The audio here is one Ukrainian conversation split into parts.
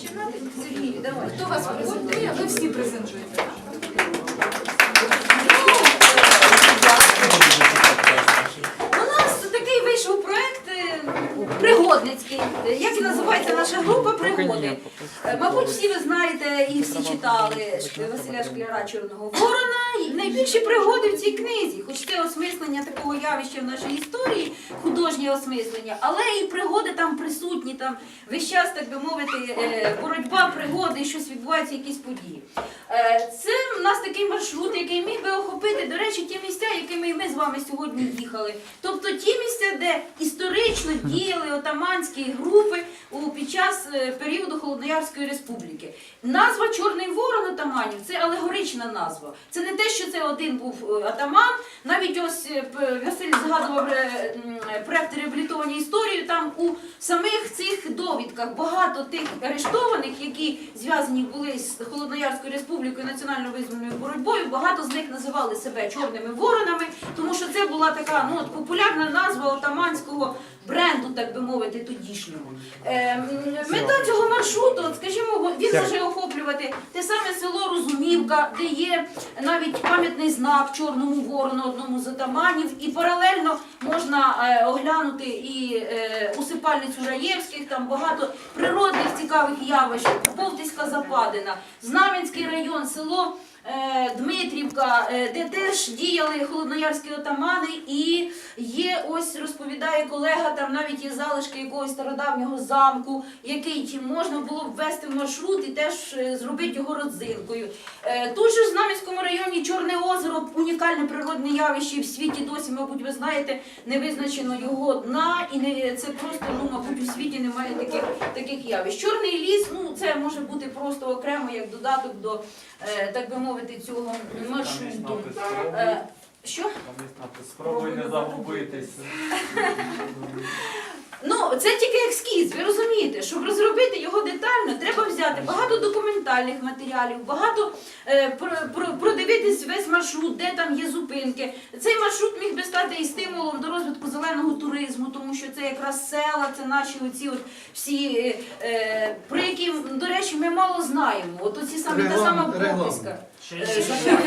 починати? Сергій, давай. Хто вас презентує? Ви всі презентуєте. У нас такий вийшов проект е, пригодницький. Як і називається наша група пригоди. Е, Мабуть, всі ви знаєте і всі читали Василя Шкляра Чорного Ворона. Найбільші пригоди в цій книзі, хоч це осмислення такого явища в нашій історії, художнє осмислення, але і пригоди там присутні, там весь час, так би мовити, е, боротьба, пригоди, щось відбувається, якісь події. Е, Це в нас такий маршрут, який міг би охопити, до речі, ті місця, якими ми з вами сьогодні їхали. Тобто ті місця, де історично діяли отаманські групи час е, періоду Холодноярської республіки. Назва Чорний ворон отаманів це алегорична назва. Це не те, що це один був е, атаман. Навіть ось е, Василь згадував проект реабілітовані історії. Там у самих цих довідках багато тих арештованих, які зв'язані були з Холодноярською республікою національно визвольною боротьбою. Багато з них називали себе чорними воронами, тому що це була така ну от популярна назва отаманського бренду, так би мовити, тодішнього. Е, мета цього маршруту, скажімо, він може охоплювати те саме село Розумівка, де є навіть пам'ятний знак Чорному ворону, одному з отаманів, і паралельно можна е, оглянути і е, усипальницю Раєвських, там багато природних цікавих явищ, Повтиська Западина, Знам'янський район, село. е, Дмитрівка, е, де теж діяли холодноярські отамани, і ось розповідає колега, там навіть є залишки якогось стародавнього замку, який можна було б ввести в маршрут і теж е, зробити його родзинкою. Е, Тут же в Знам'янському районі Чорне озеро унікальне природне явище в світі досі, мабуть, ви знаєте, не визначено його дна, і не це просто ну, мабуть, у світі немає таких таких явищ. Чорний ліс, ну це може бути просто окремо як додаток до е, так би мовити цього маршруту. Що? Спробуй не загубитись. Ну, це тільки ескіз, ви розумієте, щоб розробити його детально, треба взяти багато документальних матеріалів, багато е, про, про, продивитись весь маршрут, де там є зупинки. Цей маршрут міг би стати і стимулом до розвитку зеленого туризму, тому що це якраз села, це наші оці от всі, е, е, про які, до речі, ми мало знаємо. От оці самі та сама Регламент, регламент. прописка. Е, закон.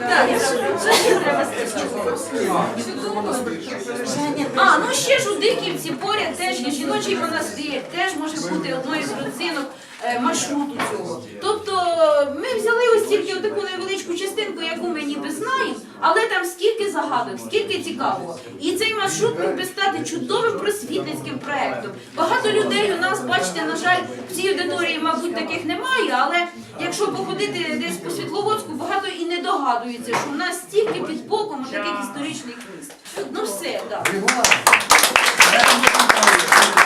Так, що ще треба сказати? А, ну ще ж у Диківці поряд теж є жіночий монастир, теж може бути одною з родзинок е, маршруту цього. Тобто ми взяли ось тільки таку невеличку частинку, яку ми ніби знаємо, але там стільки загадок, стільки цікавого. І цей маршрут міг би стати чудовим просвітницьким проектом. Багато людей у нас, бачите, на жаль, в цій аудиторії, мабуть, таких немає, але якщо походити десь по Світловодську, багато здогадується, що в нас стільки під боком таких історичних міст. Ну все, так. Да.